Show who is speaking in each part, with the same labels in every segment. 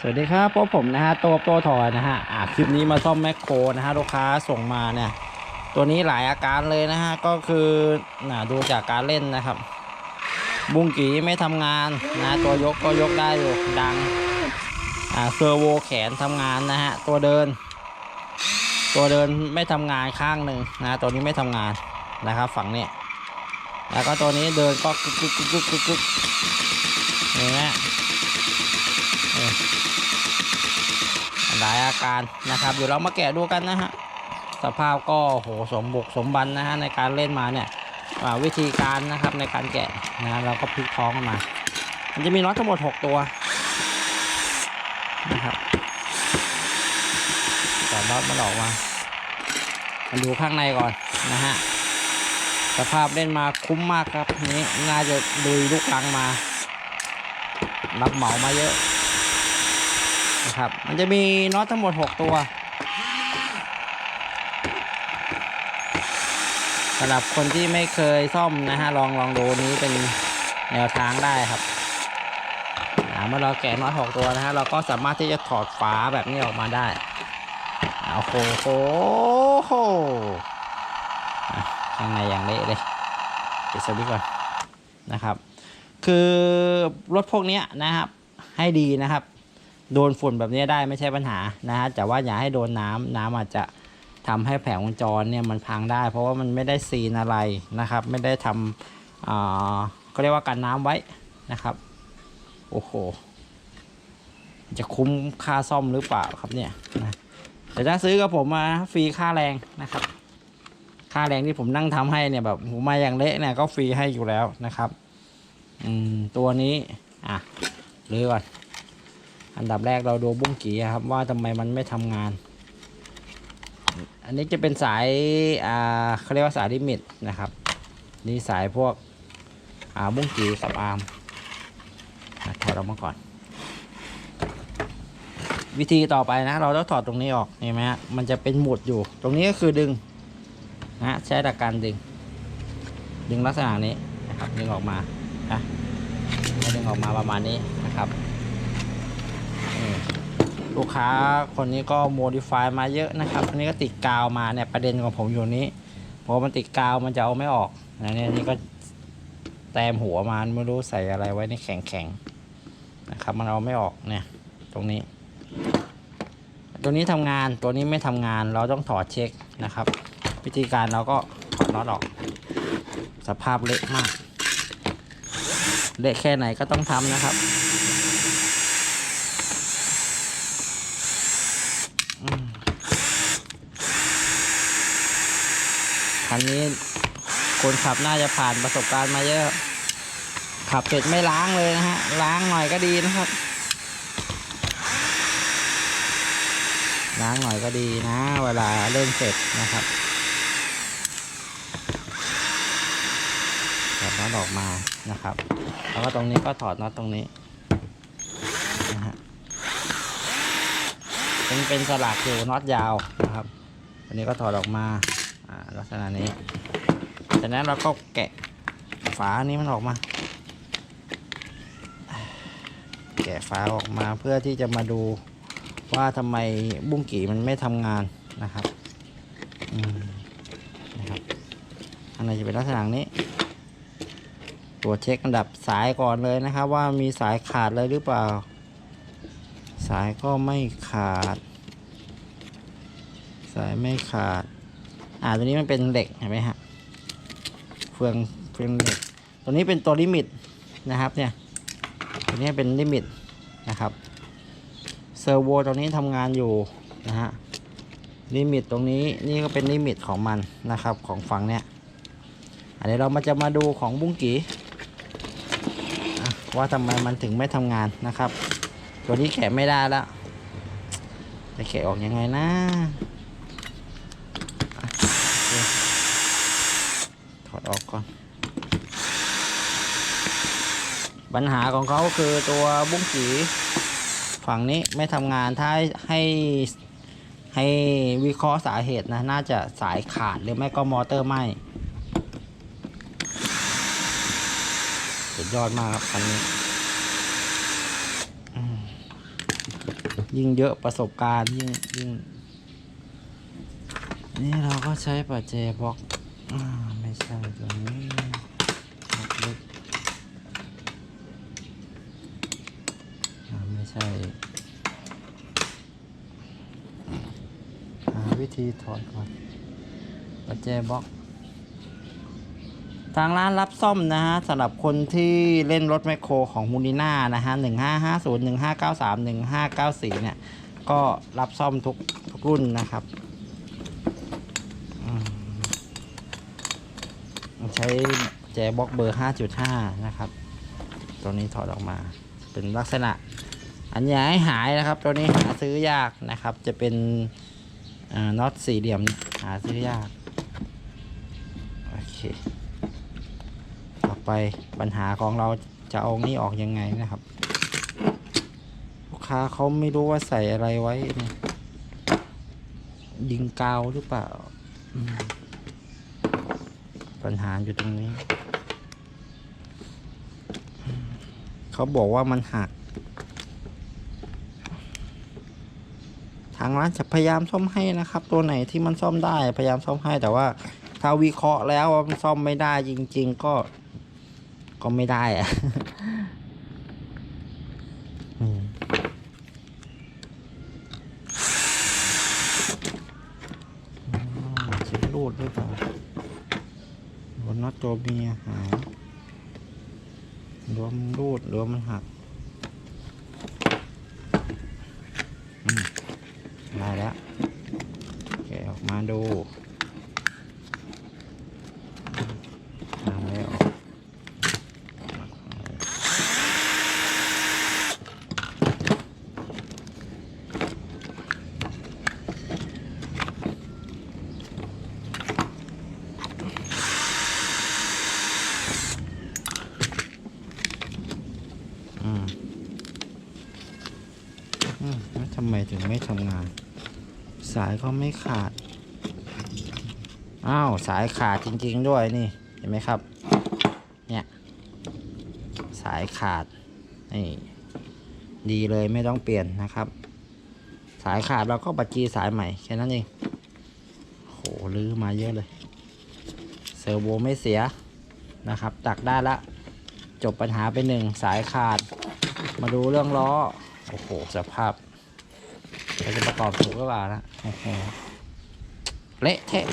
Speaker 1: สวัสดีครับพวกผมนะฮะโตโตถอยนะฮะอ่าคลิปนี้มาซ่อมแมคโครนะฮะลูกค้าส่งมาเนี่ย ตัวนี้หลายอาการเลยนะฮะ ก็คือน่ะดูจากการเล่นนะครับ บุ้งกีไม่ทำงานนะตัวยกก็ยกได้อยู่ดังอ่าเซอร์โวแขนทำงานนะฮะ ตัวเดิน ตัวเดินไม่ทำงานข้างหนึ่งนะตัวนี้ไม่ทำงานนะครับฝั่งเนี้ยแล้วก็ตัวนี้เดินก็กึกกึกกึกกึกกึกกึกเห็นไหม หลายอาการนะครับ เดี๋ยวเรามาแกะดูกันนะฮะสภาพก็โหสมบุกสมบันนะฮะในการเล่นมาเนี่ยวิธีการนะครับในการแกะนะเราก็พลิกท้องออกมา มันจะมีน็อตทั้งหมด 6 ตัวนะครับแต่น็อตมันออกมามาดูข้างในก่อนนะฮะสภาพเล่นมาคุ้มมากครับนี้น่าจะดุยลูกลังมา รับเหมามาเยอะ นะครับ มันจะมีน็อตทั้งหมด 6 ตัวสำหรับคนที่ไม่เคยซ่อมนะฮะลองลองดูนี้เป็นแนวทางได้ครับเมื่อเราแกะน็อต6ตัวนะฮะเราก็สามารถที่จะถอดฝาแบบนี้ออกมาได้เอาโหโหโหอะข้างในอย่างเละเลยปิดสวิตช์ก่อนนะครับ คือรถพวกนี้นะครับให้ดีนะครับ โดนฝุ่นแบบนี้ได้ไม่ใช่ปัญหานะฮะแต่ว่าอย่าให้โดนน้ำน้ำอาจจะทำให้แผงวงจรเนี่ยมันพังได้ เพราะว่ามันไม่ได้ซีนอะไรนะครับ ไม่ได้ทำอ่าก็เรียกว่ากันน้ำไว้นะครับ โอ้โห จะคุ้มค่าซ่อมหรือเปล่าครับเนี่ยนะแต่ถ้าซื้อกับผมมาฟรีค่าแรงนะครับ ค่าแรงที่ผมนั่งทำให้เนี่ยแบบผมมาอย่างเละเนี่ยก็ฟรีให้อยู่แล้วนะครับ อืมตัวนี้ อะรื้อก่อน อันดับแรกเราดูบุ้งกีครับว่าทำไมมันไม่ทำงาน อันนี้จะเป็นสายอ่าเขาเรียกว่าสายลิมิตนะครับ นี่สายพวกอ่าบุ้งกีกับอาร์มถอดออกมาก่อน วิธีต่อไปนะ เราต้องถอดตรงนี้ออกเห็นไหมฮะมันจะเป็นหมุดอยู่ ตรงนี้ก็คือดึงนะใช้หลักการดึง ดึงลักษณะนี้นะครับดึงออกมานะดึงออกมาประมาณนี้นะครับ ลูกค้าคนนี้ก็โมดิฟายมาเยอะนะครับอันนี้ก็ติดกาวมาเนี่ยประเด็นของผมอยู่นี้พราะมันติดกาวมันจะเอาไม่ออกนะเนี่ยนี่ก็แต้มหัวมาไม่รู้ใส่อะไรไว้ในแข็งแข็งๆนะครับ มันเอาไม่ออกเนี่ย ตรงนี้ ตัวนี้ทำงานตัวนี้ไม่ทำงานเราต้องถอดเช็คนะครับ วิธีการเราก็ถอดน็อตออก สภาพเละมากเละแค่ไหนก็ต้องทำนะครับ คันนี้คนขับน่าจะผ่านประสบการณ์มาเยอะ ขับเสร็จไม่ล้างเลยนะฮะ ล้างหน่อยก็ดีนะครับ ล้างหน่อยก็ดีนะ เวลาเล่นเสร็จนะครับถอดน็อตออกมานะครับ แล้วก็ตรงนี้ก็ถอดน็อตตรงนี้นะฮะเป็นเป็นสลักอยู่น็อตยาวนะครับอันนี้ก็ถอดออกมา ลักษณะนี้จากนั้นเราก็แกะฝานี้มันออกมา แกะฝาออกมาเพื่อที่จะมาดูว่าทำไมบุ้งกี่มันไม่ทำงานนะครับนะครับอันไหนจะเป็นลักษณะนี้ตรวจเช็คอันดับสายก่อนเลยนะครับ ว่ามีสายขาดเลยหรือเปล่า สายก็ไม่ขาด สายไม่ขาด อ่าตัวนี้มันเป็นเหล็กเห็นไหมฮะเฟืองเฟืองเหล็กตัวนี้เป็นตัวลิมิตนะครับเนี่ยตัวนี้เป็นลิมิตนะครับเซอร์โวตัวนี้ทำงานอยู่นะฮะลิมิตตรงนี้นี่ก็เป็นลิมิตของมันนะครับของฝั่งเนี้ยอันนี้เรามาจะมาดูของบุ้งกีว่าทำไมมันถึงไม่ทำงานนะครับ ตัวนี้แกะไม่ได้แล้วจะแกะออกยังไงนะ ถอดออกก่อน ปัญหาของเขาคือตัวบุ้งกีฝั่งนี้ไม่ทำงานถ้าให้ให้วิเคราะห์สาเหตุนะ น่าจะสายขาดหรือไม่ก็มอเตอร์ไหมสุดยอดมากครับคันนี้ ยิ่งเยอะประสบการณ์ยิ่งยิ่ง นี่เราก็ใช้ปัจเจบล็อกอไม่ใช่ตัวนี้บลึกอ่าไม่ใช่หาวิธีถอดก่อนปัจเจบล็อก ทางร้านรับซ่อมนะฮะสำหรับคนที่เล่นรถแมคโครของมูลิน่านะฮะหนึ่งห้าห้าศูนย์หนึ่งห้าเก้าสามหนึ่งห้าเก้าสี่เนี่ย ก็รับซ่อมทุกทุกรุ่นนะครับ ใช้แจบล็อกเบอร์ห้าจุดห้านะครับ ตัวนี้ถอดออกมา เป็นลักษณะ อันใหญ่ให้หายนะครับ ตัวนี้หาซื้อยากนะครับ จะเป็นน็อตสี่เหลี่ยมหาซื้อยากโอเคต่อไปปัญหาของเราจะเอานี่ออกยังไงนะครับ ลูกค้าเขาไม่รู้ว่าใส่อะไรไว้เนี่ยยิงกาวหรือเปล่า ปัญหาอยู่ตรงนี้ เขาบอกว่ามันหักางร้านจะพยายามซ่อมให้นะครับ ตัวไหนที่มันซ่อมได้พยายามซ่อมให้แต่ว่าถ้าวิเคราะห์แล้วว่ามันซ่อมไม่ได้จริง ๆ ก็ ก็ไม่ได้อะอืมอ๋อชิ้นรูดหรือเปล่าหัวน็อตตัวเมียหายหรือว่ามันรูดหรือว่ามันหักอืมได้แล้วแกะออกมาดูทำแล้ว อืม อืมแล้วทำไมถึงไม่ทำงาน สายก็ไม่ขาด อ้าว สายขาดจริง ๆ ด้วยนี่ เห็นไหมครับ เนี่ย สายขาด นี่ ดีเลยไม่ต้องเปลี่ยนนะครับ สายขาดเราก็บัดจีสายใหม่แค่นั้นเองโหลือมาเยอะเลย เซอร์โวไม่เสียนะครับ ตักได้ละจบปัญหาไปหนึ่งสายขาด มาดูเรื่องล้อ โอ้โห สภาพ เราจะประกอบถูกหรือเปล่านะโอ้โหเละเทะ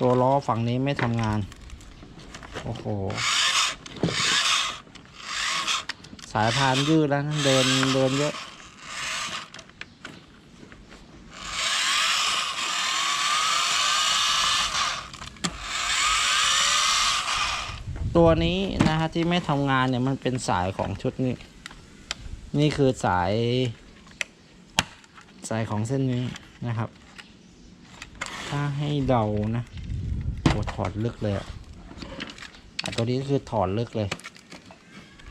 Speaker 1: ตัวล้อฝั่งนี้ไม่ทำงาน โอ้โห สายพานยืดแล้วนะเดินเดินเยอะตัวนี้นะฮะที่ไม่ทำงานเนี่ยมันเป็นสายของชุดนี้ นี่คือสาย สายของเส้นนี้นะครับ ถ้าให้เดานะโอ้ถอดลึกเลยอะ่ะตัวนี้คือถอดลึกเลย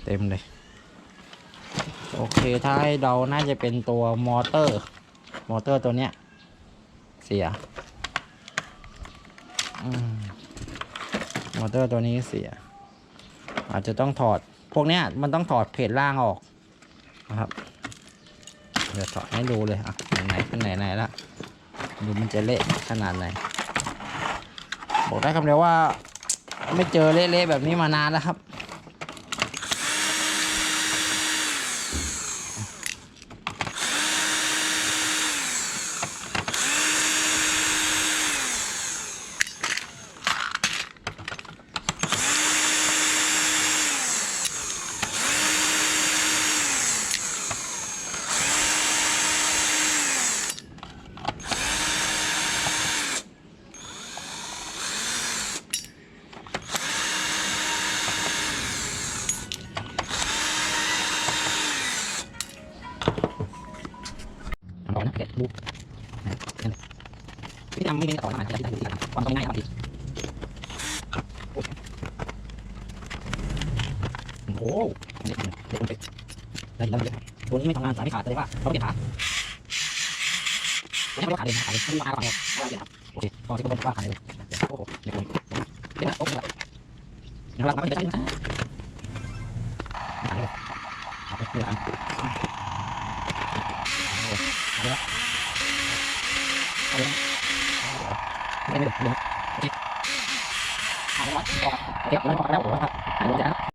Speaker 1: เต็มเลย โอเคถ้าให้เดาน่าจะเป็นตัวมอเตอร์ มอเตอร์ตัวเนี้ย เสียอมมอเตอร์ตัวนี้เสีย อาจจะต้องถอด พวกเนี้ยมันต้องถอดเพจล่างออก เดี๋ยวถอดให้ดูเลยอะไหนเป็นไหนไหนละดูมันจะเละขนาดไหน บอกได้คำเดียวว่า ไม่เจอเละๆแบบนี้มานานแล้วครับ เอานะเก็บรูป พี่ทำไม่ต่อหน้าที่ที่ที่ความง่ายครับพี่โอ้โหเด็กเด็กเด็กได้แล้วเลยตัวนี้ไม่ทำงานสายไม่ขาดเลยว่าเราเปลี่ยนขาตัวนี้ไม่ขาดเลยขาดเลยไม่มาก่อนเลยไม่เปลี่ยนครับโอเคตอนที่ผมว่าขาดเลยโอ้โหเด็กเลยเด็กนะโอ้โหเดี๋ยวเราไม่ได้ใช้นะขาดเลยขาดเลยดี๋ยวเอาเลย ไม่ไม่เดี๋ยวโอเคหายไปแล้วพอโอเคแล้วพอแล้วโอ้โหครับหายไปแล้ว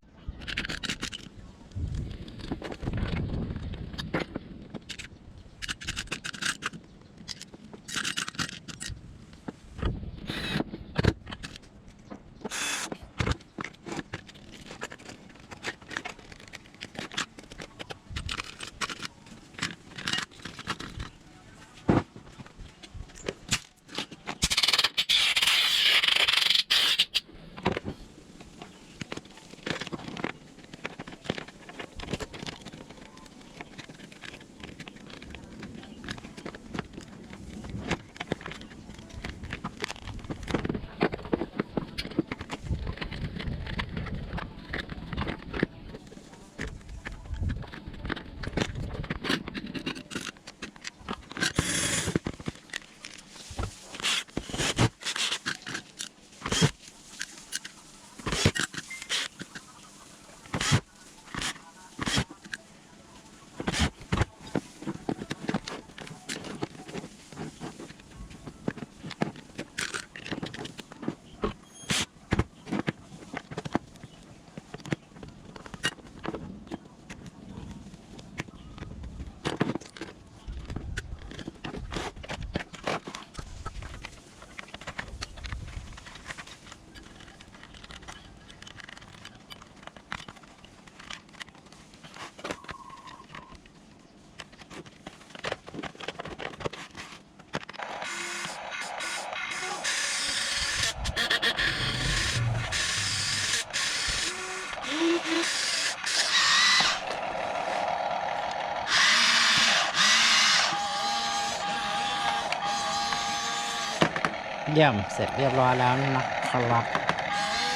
Speaker 1: เยี่ยมเสร็จเรียบร้อยแล้วนะครับ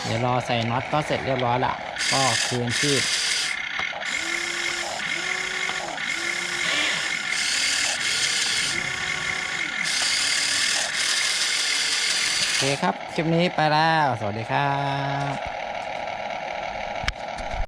Speaker 1: เดี๋ยวรอใส่น็อตก็เสร็จเรียบร้อยละก็คืนชีพโอเคครับ คลิปนี้ไปแล้ว สวัสดีครับ